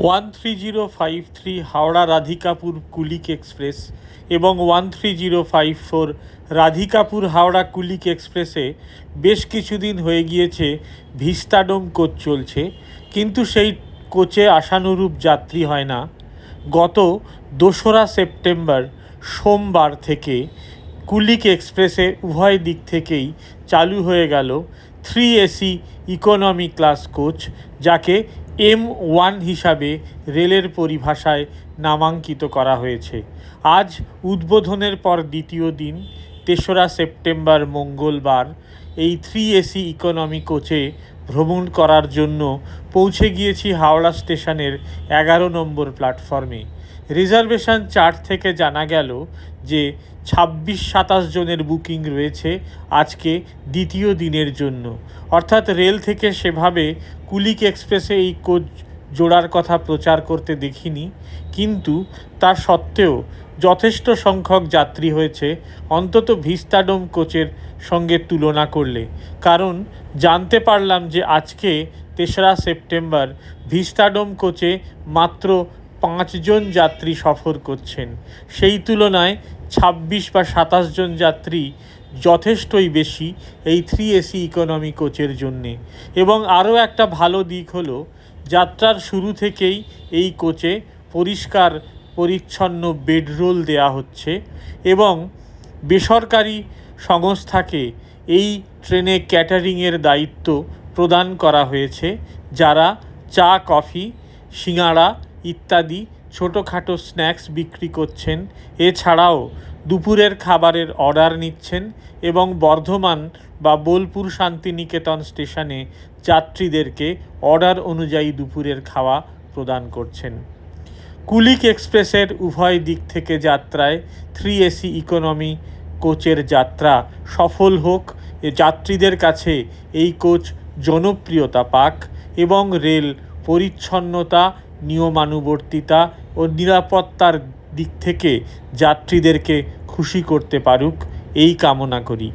One three zero five three Howrah Radhikapur Kulik express এবং one three zero five four Radhikapur Howrah Kulik এক্সপ্রেসে বেশ কিছুদিন হয়ে গিয়েছে ভিস্তাডোম কোচ চলছে, কিন্তু সেই কোচে আশানুরূপ যাত্রী হয় না। গত দোসরা সেপ্টেম্বর সোমবার থেকে কুলিক এক্সপ্রেসে উভয় দিক থেকেই চালু হয়ে গেল three AC economy class coach, যাকে এম ওয়ান হিসাবে রেলের পরিভাষায় নামাঙ্কিত করা হয়েছে। আজ উদ্বোধনের পর দ্বিতীয় দিন, তেসরা সেপ্টেম্বর মঙ্গলবার, এই থ্রি এসি ইকোনমি কোচে ভ্রমণ করার জন্য পৌঁছে গিয়েছি হাওড়া স্টেশনের এগারো নম্বর প্ল্যাটফর্মে। রিজার্ভেশন চার্ট থেকে জানা গেল যে ছাব্বিশ সাতাশ জনের বুকিং রয়েছে আজকে দ্বিতীয় দিনের জন্য। অর্থাৎ রেল থেকে সেভাবে কুলিক এক্সপ্রেসে এই কোচ জোড়ার কথা প্রচার করতে দেখিনি, কিন্তু তা সত্ত্বেও যথেষ্ট সংখ্যক যাত্রী হয়েছে অন্তত ভিস্তাডোম কোচের সঙ্গে তুলনা করলে। কারণ জানতে পারলাম যে আজকে তেসরা সেপ্টেম্বর ভিস্তাডোম কোচে মাত্র পাঁচজন যাত্রী সফর করছেন। সেই তুলনায় ছাব্বিশ বা সাতাশ জন যাত্রী যথেষ্টই বেশি এই থ্রি এসি ইকোনমি কোচের জন্যে। এবং আরও একটা ভালো দিক হলো, যাত্রার শুরু থেকেই এই কোচে পরিষ্কার, পরিচ্ছন্ন বেডরোল দেয়া হচ্ছে এবং বেসরকারি সংস্থাকে এই ট্রেনে ক্যাটারিংয়ের দায়িত্ব প্রদান করা হয়েছে, যারা চা, কফি সিঙাড়া ইত্যাদি ছোটোখাটো স্ন্যাক্স বিক্রি করছেন। এছাড়াও দুপুরের খাবারের অর্ডার নিচ্ছেন এবং বর্ধমান বা বোলপুর শান্তিনিকেতন স্টেশনে যাত্রীদেরকে অর্ডার অনুযায়ী দুপুরের খাওয়া প্রদান করছেন। কুলিক এক্সপ্রেসের উভয় দিক থেকে যাত্রায় থ্রি এসি ইকোনমি কোচের যাত্রা সফল হোক। যাত্রীদের কাছে এই কোচ জনপ্রিয়তা পাক এবং রেল পরিচ্ছন্নতা নিয়মানুবর্তিতা ও নিরাপত্তার দিক থেকে যাত্রীদেরকে খুশি করতে পারুক। এই কামনা করি।